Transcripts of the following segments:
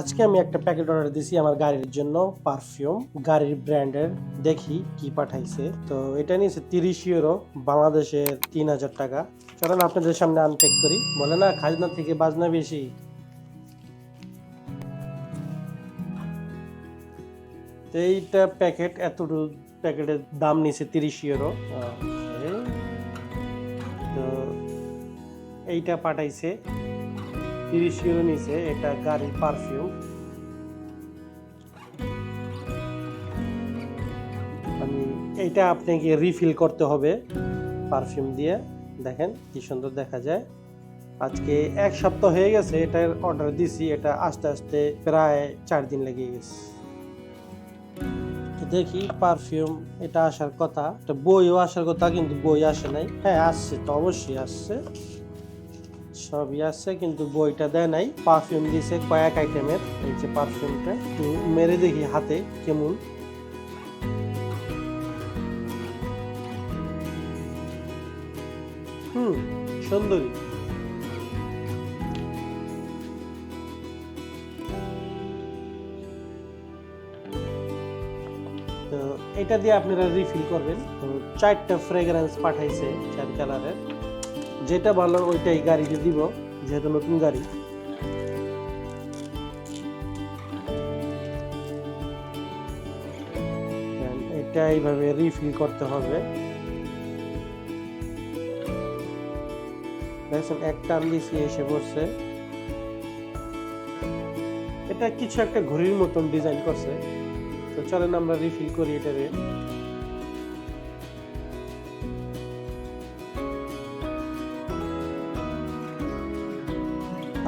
আজকে আমি একটা প্যাকেট অর্ডার দিছি আমার গাড়ির জন্য পারফিউম গাড়ির ব্র্যান্ডের। দেখি কি পাঠাইছে। তো এটা নিয়েছে তিরিশ ইউরো বাংলাদেশে তিন হাজার টাকা। চলেন আপনাদের সামনে আনপ্যাক করি। বলে না, খাজনা থেকে বাজনা বেশি। তো এইটা প্যাকেট এতটুকু প্যাকেটের দাম নিছে তিরিশ ইউরো তো এইটা পাঠাইছে তিরিশ ইউরো নিছে এটা গাড়ির পারফিউম এইটা আপনাকে রিফিল করতে হবে পারফিউম দিয়ে। দেখেন কি সুন্দর দেখা যায়। আজকে এক সপ্তাহ হয়ে গেছে এটার অর্ডার দিছি, এটা আস্তে আস্তে প্রায় চার দিন লেগে গেছে। তো দেখি পারফিউম এটা আসার কথা। একটা বইও আসার কথা, কিন্তু বই আসে নাই। হ্যাঁ আসছে তো অবশ্যই আসছে। সবই আসছে কিন্তু বইটা দেয় নাই। পারফিউম দিয়েছে কয়েক আইটেমের এই যে পারফিউমটা একটু মেরে দেখি হাতে কেমন। হুম, সুন্দরী। তো এটা দিয়ে আপনারা রিফিল করবেন। চারটা ফ্রেগ্রেন্স পাঠাইছে চার কালারের যেটা ভালো, ওইটাই গাড়িতে দিব, যেহেতু নতুন গাড়ি। এটা এইভাবে রিফিল করতে হবে। দেখছেন, এক টান এসে পড়ছে। এটা কিছু একটা ঘড়ির মতন ডিজাইন করছে। তো চলেন আমরা রিফিল করি এটারে।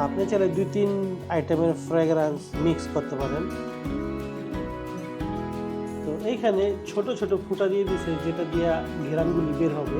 আপনি চাইলে দুই তিন আইটেমের ফ্রেগরেন্স মিক্স করতে পারেন। তো এইখানে ছোট ছোট ফুটা দিয়ে দিছে, যেটা দিয়ে ঘেরানগুলি বের হবে।